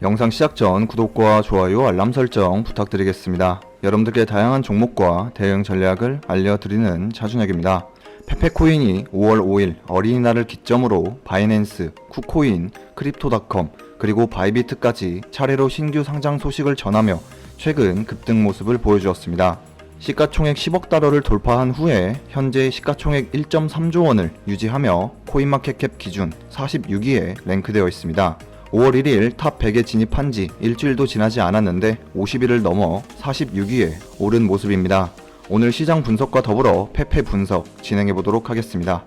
영상 시작 전 구독과 좋아요, 알람 설정 부탁드리겠습니다. 여러분들께 다양한 종목과 대응 전략을 알려드리는 차준혁입니다. 페페코인이 5월 5일 어린이날을 기점으로 바이낸스, 쿠코인, 크립토닷컴, 그리고 바이비트까지 차례로 신규 상장 소식을 전하며 최근 급등 모습을 보여주었습니다. 시가총액 10억 달러를 돌파한 후에 현재 시가총액 1.3조 원을 유지하며 코인마켓캡 기준 46위에 랭크되어 있습니다. 5월 1일 탑 100에 진입한 지 일주일도 지나지 않았는데 50위를 넘어 46위에 오른 모습입니다. 오늘 시장 분석과 더불어 페페 분석 진행해 보도록 하겠습니다.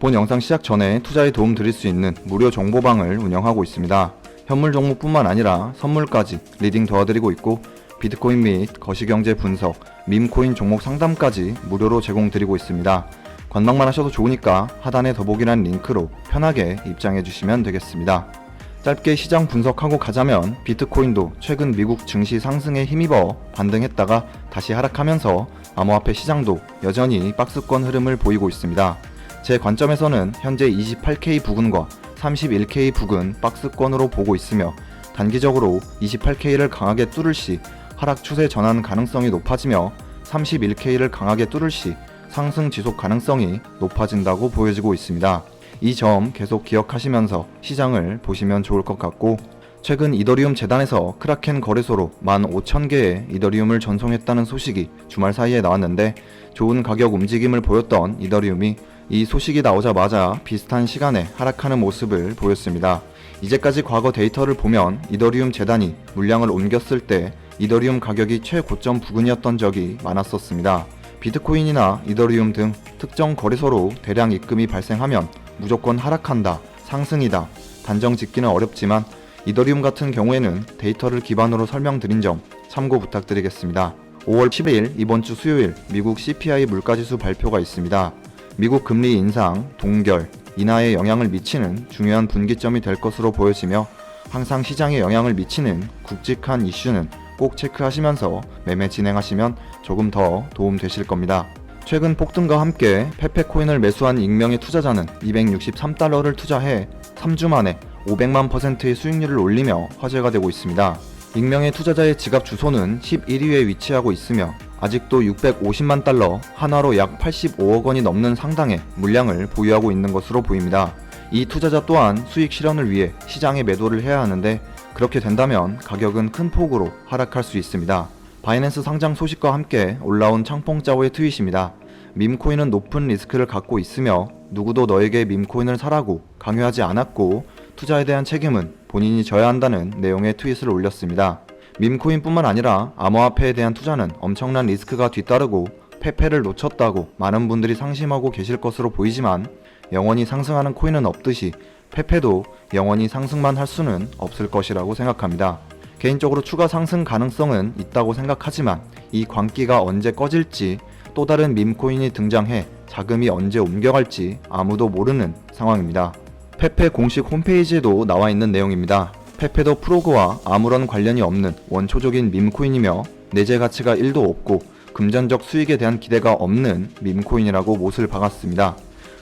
본 영상 시작 전에 투자에 도움 드릴 수 있는 무료 정보방을 운영하고 있습니다. 현물 종목뿐만 아니라 선물까지 리딩 도와드리고 있고 비트코인 및 거시경제 분석, 밈코인 종목 상담까지 무료로 제공드리고 있습니다. 관망만 하셔도 좋으니까 하단에 더보기란 링크로 편하게 입장해 주시면 되겠습니다. 짧게 시장 분석하고 가자면 비트코인도 최근 미국 증시 상승에 힘입어 반등했다가 다시 하락하면서 암호화폐 시장도 여전히 박스권 흐름을 보이고 있습니다. 제 관점에서는 현재 28K 부근과 31K 부근 박스권으로 보고 있으며 단기적으로 28K를 강하게 뚫을 시 하락 추세 전환 가능성이 높아지며 31K를 강하게 뚫을 시 상승 지속 가능성이 높아진다고 보여지고 있습니다. 이 점 계속 기억하시면서 시장을 보시면 좋을 것 같고 최근 이더리움 재단에서 크라켄 거래소로 15,000개의 이더리움을 전송했다는 소식이 주말 사이에 나왔는데 좋은 가격 움직임을 보였던 이더리움이 이 소식이 나오자마자 비슷한 시간에 하락하는 모습을 보였습니다. 이제까지 과거 데이터를 보면 이더리움 재단이 물량을 옮겼을 때 이더리움 가격이 최고점 부근이었던 적이 많았었습니다. 비트코인이나 이더리움 등 특정 거래소로 대량 입금이 발생하면 무조건 하락한다, 상승이다, 단정 짓기는 어렵지만 이더리움 같은 경우에는 데이터를 기반으로 설명드린 점 참고 부탁드리겠습니다. 5월 10일 이번 주 수요일 미국 CPI 물가지수 발표가 있습니다. 미국 금리 인상, 동결, 인하에 영향을 미치는 중요한 분기점이 될 것으로 보여지며 항상 시장에 영향을 미치는 굵직한 이슈는 꼭 체크하시면서 매매 진행하시면 조금 더 도움 되실 겁니다. 최근 폭등과 함께 페페코인을 매수한 익명의 투자자는 263달러를 투자해 3주 만에 500만 퍼센트의 수익률을 올리며 화제가 되고 있습니다. 익명의 투자자의 지갑 주소는 11위에 위치하고 있으며 아직도 650만 달러, 한화로 약 85억 원이 넘는 상당의 물량을 보유하고 있는 것으로 보입니다. 이 투자자 또한 수익 실현을 위해 시장에 매도를 해야 하는데 그렇게 된다면 가격은 큰 폭으로 하락할 수 있습니다. 바이낸스 상장 소식과 함께 올라온 창뽕짜오의 트윗입니다. 밈코인은 높은 리스크를 갖고 있으며 누구도 너에게 밈코인을 사라고 강요하지 않았고 투자에 대한 책임은 본인이 져야 한다는 내용의 트윗을 올렸습니다. 밈코인뿐만 아니라 암호화폐에 대한 투자는 엄청난 리스크가 뒤따르고 페페를 놓쳤다고 많은 분들이 상심하고 계실 것으로 보이지만 영원히 상승하는 코인은 없듯이 페페도 영원히 상승만 할 수는 없을 것이라고 생각합니다. 개인적으로 추가 상승 가능성은 있다고 생각하지만 이 광기가 언제 꺼질지 또 다른 밈코인이 등장해 자금이 언제 옮겨갈지 아무도 모르는 상황입니다. 페페 공식 홈페이지에도 나와 있는 내용입니다. 페페도 프로그와 아무런 관련이 없는 원초적인 밈코인이며 내재 가치가 1도 없고 금전적 수익에 대한 기대가 없는 밈코인이라고 못을 박았습니다.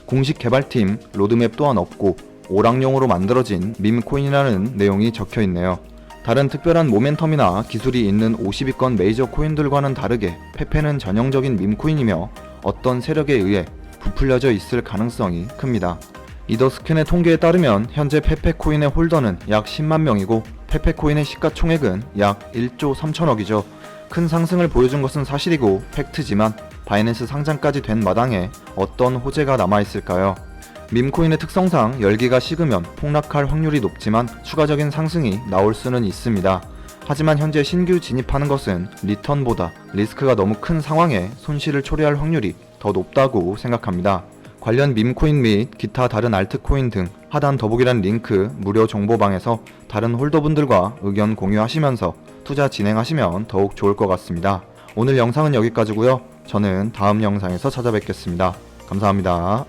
공식 개발팀 로드맵 또한 없고 오락용으로 만들어진 밈코인이라는 내용이 적혀 있네요. 다른 특별한 모멘텀이나 기술이 있는 50위권 메이저 코인들과는 다르게 페페는 전형적인 밈코인이며 어떤 세력에 의해 부풀려져 있을 가능성이 큽니다. 이더스캔의 통계에 따르면 현재 페페코인의 홀더는 약 10만 명이고 페페코인의 시가총액은 약 1조 3천억이죠. 큰 상승을 보여준 것은 사실이고 팩트지만 바이낸스 상장까지 된 마당에 어떤 호재가 남아있을까요? 밈코인의 특성상 열기가 식으면 폭락할 확률이 높지만 추가적인 상승이 나올 수는 있습니다. 하지만 현재 신규 진입하는 것은 리턴보다 리스크가 너무 큰 상황에 손실을 초래할 확률이 더 높다고 생각합니다. 관련 밈코인 및 기타 다른 알트코인 등 하단 더보기란 링크 무료 정보방에서 다른 홀더분들과 의견 공유하시면서 투자 진행하시면 더욱 좋을 것 같습니다. 오늘 영상은 여기까지고요. 저는 다음 영상에서 찾아뵙겠습니다. 감사합니다.